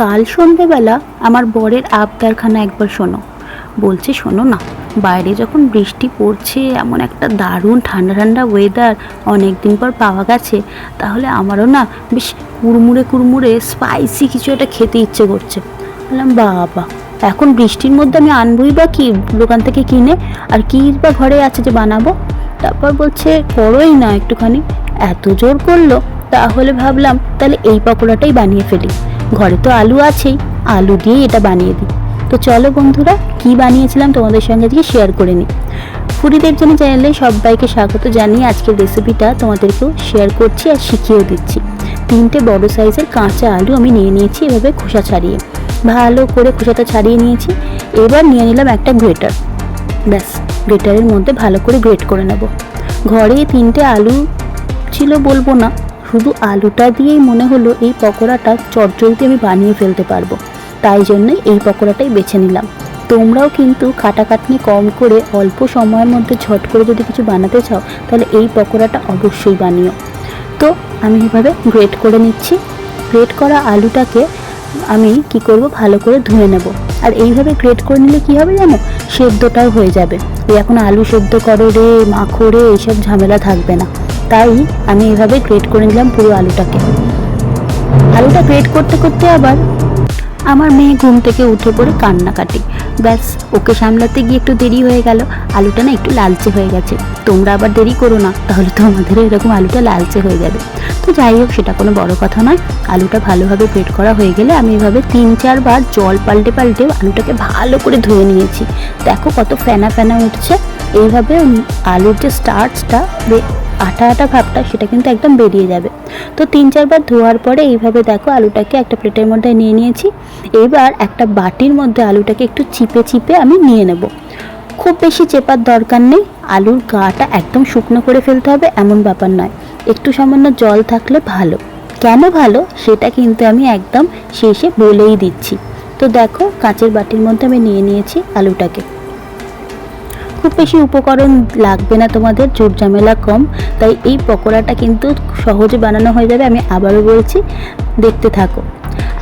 কাল সন্ধেবেলা আমার বরের আবদারখানা একবার শোনো। বলছে, শোনো না, বাইরে যখন বৃষ্টি পড়ছে, এমন একটা দারুণ ঠান্ডা ঠান্ডা ওয়েদার অনেক দিন পর পাওয়া গেছে, তাহলে আমারও না বেশ কুড়মুড়ে কুড়মুড়ে স্পাইসি কিছু একটা খেতে ইচ্ছে করছে। বললাম, বাবা, এখন বৃষ্টির মধ্যে আমি আনবই বা কি? দোকান থেকে কিনে আর কি বা ঘরে আছে যে বানাবো? তারপর বলছে, করোই না একটুখানি। এত জোর করল, তাহলে ভাবলাম, তাহলে এই পকোড়াটাই বানিয়ে ফেলি। ঘরে তো আলু আছেই। আলু দিয়ে এটা বানিয়ে দিই। তো চলো বন্ধুরা, কি বানিয়েছিলাম তোমাদের সঙ্গে আজকে শেয়ার করে নিই। ফুরিদের জন্য চ্যানেলে সবাইকে স্বাগত জানিয়ে আজকের রেসিপিটা তোমাদেরকেও শেয়ার করছি আর শিখিয়েও দিচ্ছি। তিনটে বড় সাইজের কাঁচা আলু আমি নিয়ে নিয়েছি এভাবে খোসা ছাড়িয়ে। ভালো করে খোসাটা ছাড়িয়ে নিয়েছি। এবার নিয়ে নিলাম একটা গ্রেটার ব্যাস গ্রেটারের মধ্যে ভালো করে গ্রেট করে নেব। ঘরে তিনটে আলু ছিল বলব না। শুধু আলুটা দিয়েই মনে হলো এই পকোড়াটা চটজলদি আমি বানিয়ে ফেলতে পারব। তাই জন্যই এই পকোড়াটাই বেছে নিলাম। তোমরাও কিন্তু খাটাখাটনি কম করে অল্প সময়ের মধ্যে ঝট করে যদি কিছু বানাতে চাও, তাহলে এই পকোড়াটা অবশ্যই বানিও। তো আমি এভাবে গ্রেট করে নিচ্ছি। গ্রেট করা আলুটাকে আমি কি করব? ভালো করে ধুয়ে নেব। আর এইভাবে গ্রেট করে নিলে কি হবে জানো? সেদ্ধটাও হয়ে যাবে। এখন আলু সেদ্ধ করো রে, মাখো রে, এইসব ঝামেলা থাকবে না। তাই আমি এভাবে গ্রেট করে নিলাম পুরো আলুটাকে। আলুটা গ্রেট করতে করতে আবার আমার মেয়ে ঘুম থেকে উঠে পড়ে কান্নাকাটি ব্যাস, ওকে সামলাতে গিয়ে একটু দেরি হয়ে গেল। আলুটা না একটু লালচে হয়ে গেছে। তোমরা আবার দেরি করো না, তাহলে তো আমাদের এরকম আলুটা লালচে হয়ে যাবে। তো যাই হোক, সেটা কোনো বড় কথা নয়। আলুটা ভালোভাবে গ্রেট করা হয়ে গেলে আমি এভাবে তিন, চারবার জল পাল্টে পাল্টে আলুটাকে ভালো করে ধুয়ে নিয়েছি। দেখো কত ফেনা ফেনা উঠছে। এইভাবে আলুর যে স্টার্চটা আটা আটা ভাবটা সেটা কিন্তু একদম বেরিয়ে যাবে। তো তিন চারবার ধোয়ার পরে এইভাবে দেখো আলুটাকে একটা প্লেটের মধ্যে নিয়ে নিয়েছি। এবার একটা বাটির মধ্যে আলুটাকে একটু চিপে চিপে আমি নিয়ে নেব। খুব বেশি চেপার দরকার নেই, আলুর গাটা একদম শুকনো করে ফেলতে হবে, এমন ব্যাপার নয়। একটু সামান্য জল থাকলে ভালো। কেন ভালো? সেটা কিন্তু আমি একদম শেষে বলেই দিচ্ছি। তো দেখো কাঁচের বাটির মধ্যে আমি নিয়ে নিয়েছি আলুটাকে। খুব বেশি উপকরণ লাগবে না তোমাদের জোর ঝামেলা কম। তাই এই পকোড়াটা কিন্তু সহজে বানানো হয়ে যাবে, আমি আবারও বলছি, দেখতে থাকো।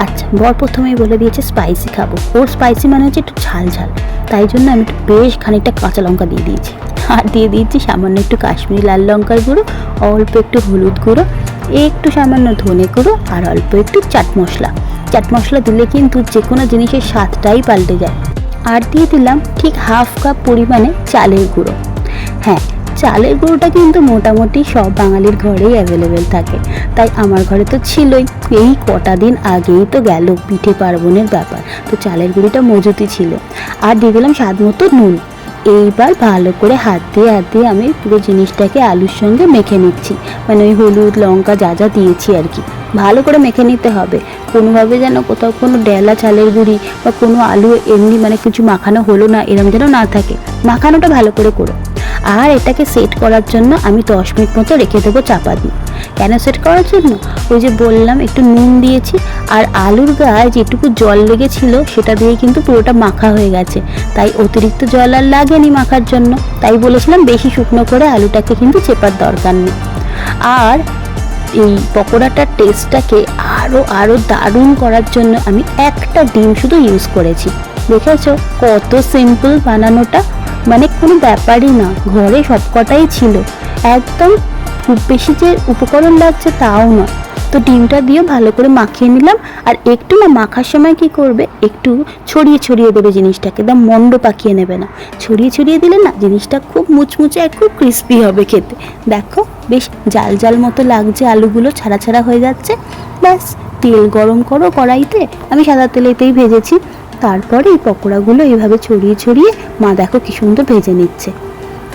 আচ্ছা বর প্রথমেই বলে দিয়েছে স্পাইসি খাব। ওর স্পাইসি মানে হচ্ছে একটু ঝাল ঝাল। তাই জন্য আমি একটু বেশ খানিকটা কাঁচা লঙ্কা দিয়ে দিয়েছি। আর দিয়ে দিয়েছি সামান্য একটু কাশ্মীরি লাল লঙ্কার গুঁড়ো, অল্প একটু হলুদ গুঁড়ো, একটু সামান্য ধনে গুঁড়ো, আর অল্প একটু চাট মশলা। চাট মশলা দিলে কিন্তু যে কোনো জিনিসের স্বাদটাই পাল্টে যায়। আর দিয়ে দিলাম ঠিক হাফ কাপ পরিমাণে চালের গুঁড়ো। হ্যাঁ চালের গুঁড়োটা কিন্তু মোটামুটি সব বাঙালির ঘরেই অ্যাভেলেবেল থাকে। তাই আমার ঘরে তো ছিলই। এই কটা দিন আগেই তো গেল পিঠে পার্বণের ব্যাপার। তো চালের গুঁড়িটা মজুতি ছিল। আর দিয়ে দিলাম স্বাদ মতো নুন। এইবার ভালো করে হাত দিয়ে হাত দিয়ে আমি পুরো জিনিসটাকে আলুর সঙ্গে মেখে নিচ্ছি। মানে ওই হলুদ লঙ্কা যা যা দিয়েছি আর কি। ভালো করে মেখে নিতে হবে। কোনোভাবে যেন কোথাও কোনো ডেলা চালের গুঁড়ি বা কোনো আলু এমনি মানে কিছু মাখানো হলো না, এরম যেন না থাকে। মাখানোটা ভালো করে করো। আর এটাকে সেট করার জন্য আমি দশ মিনিট মতো রেখে দেবো চাপা দিয়ে কেন সেট করার জন্য? ওই যে বললাম, একটু নুন দিয়েছি আর আলুর গায়ে যেটুকু জল লেগেছিল, সেটা দিয়ে কিন্তু পুরোটা মাখা হয়ে গেছে। তাই অতিরিক্ত জল আর লাগেনি মাখার জন্য। তাই বলেছিলাম বেশি শুকনো করে আলুটাকে কিন্তু চেপার দরকার নেই। আর এই পকোড়াটার টেস্টটাকে আরও আরও দারুণ করার জন্য আমি একটা ডিম শুধু ইউজ করেছি। দেখেছ? কত সিম্পল বানানোটা। মানে কোনো ব্যাপারই না। ঘরে সবকটাই ছিল। একদম খুব বেশি যে উপকরণ লাগছে তাও নয়। তো ডিমটা দিয়েও ভালো করে মাখিয়ে নিলাম। আর একটু না মাখার সময় কি করবে? একটু ছড়িয়ে ছড়িয়ে দেবে জিনিসটাকে। একদম মন্ড পাকিয়ে নেবে না। ছড়িয়ে ছড়িয়ে দিলে না জিনিসটা খুব মুচমুচে আর খুব ক্রিস্পি হবে খেতে। দেখো, বেশ জাল জাল মতো লাগছে আলুগুলো, ছাড়া ছাড়া হয়ে যাচ্ছে। ব্যাস, তেল গরম করো কড়াইতে। আমি সাদা তেলেতেই ভেজেছি। তারপরে এই পকোড়াগুলো এইভাবে ছড়িয়ে ছড়িয়ে মা দেখো কি সুন্দর ভেজে নিচ্ছে।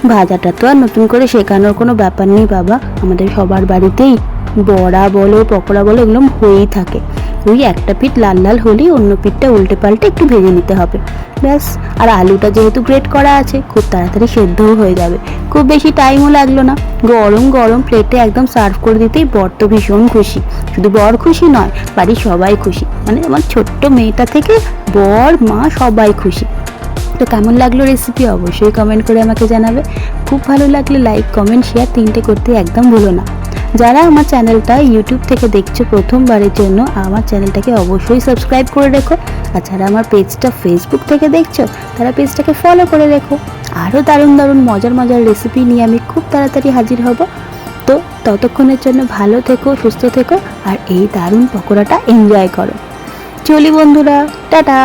ভাজাটা তো আর নতুন করে শেখানোর কোনো ব্যাপার নেই বাবা। আমাদের সবার বাড়িতেই বড়া বলো, পকোড়া বলো এগুলো হয়েই থাকে। ওই একটা পিঠ লাল লাল হলেই অন্য পিঠটা উল্টে পাল্টে একটু ভেজে নিতে হবে। ব্যাস, আর আলুটা যেহেতু গ্রেট করা আছে, খুব তাড়াতাড়ি সেদ্ধও হয়ে যাবে। খুব বেশি টাইমও লাগল না। গরম গরম প্লেটে একদম সার্ভ করে দিতেই বর তো ভীষণ খুশি। শুধু বর খুশি নয়, বাড়ির সবাই খুশি। মানে আমার ছোট্ট মেয়েটা থেকে বর, মা সবাই খুশি। তো কেমন লাগল রেসিপি অবশ্যই কমেন্ট করে আমাকে জানাবে। খুব ভালো লাগলে লাইক কমেন্ট শেয়ার তিনটে করতে একদম ভুলো না। যারা আমার চ্যানেলটা ইউটিউব থেকে দেখছ প্রথমবারের জন্য, আমার চ্যানেলটাকে অবশ্যই সাবস্ক্রাইব করে রেখো। আর যারা আমার পেজটা ফেসবুক থেকে দেখছ, তারা পেজটাকে ফলো করে রেখো। আরও দারুণ দারুণ মজার মজার রেসিপি নিয়ে আমি খুব তাড়াতাড়ি হাজির হব। তো ততক্ষণের জন্য ভালো থেকো, সুস্থ থেকো, আর এই দারুণ পকোড়াটা এনজয় করো। চলি বন্ধুরা, টাটা!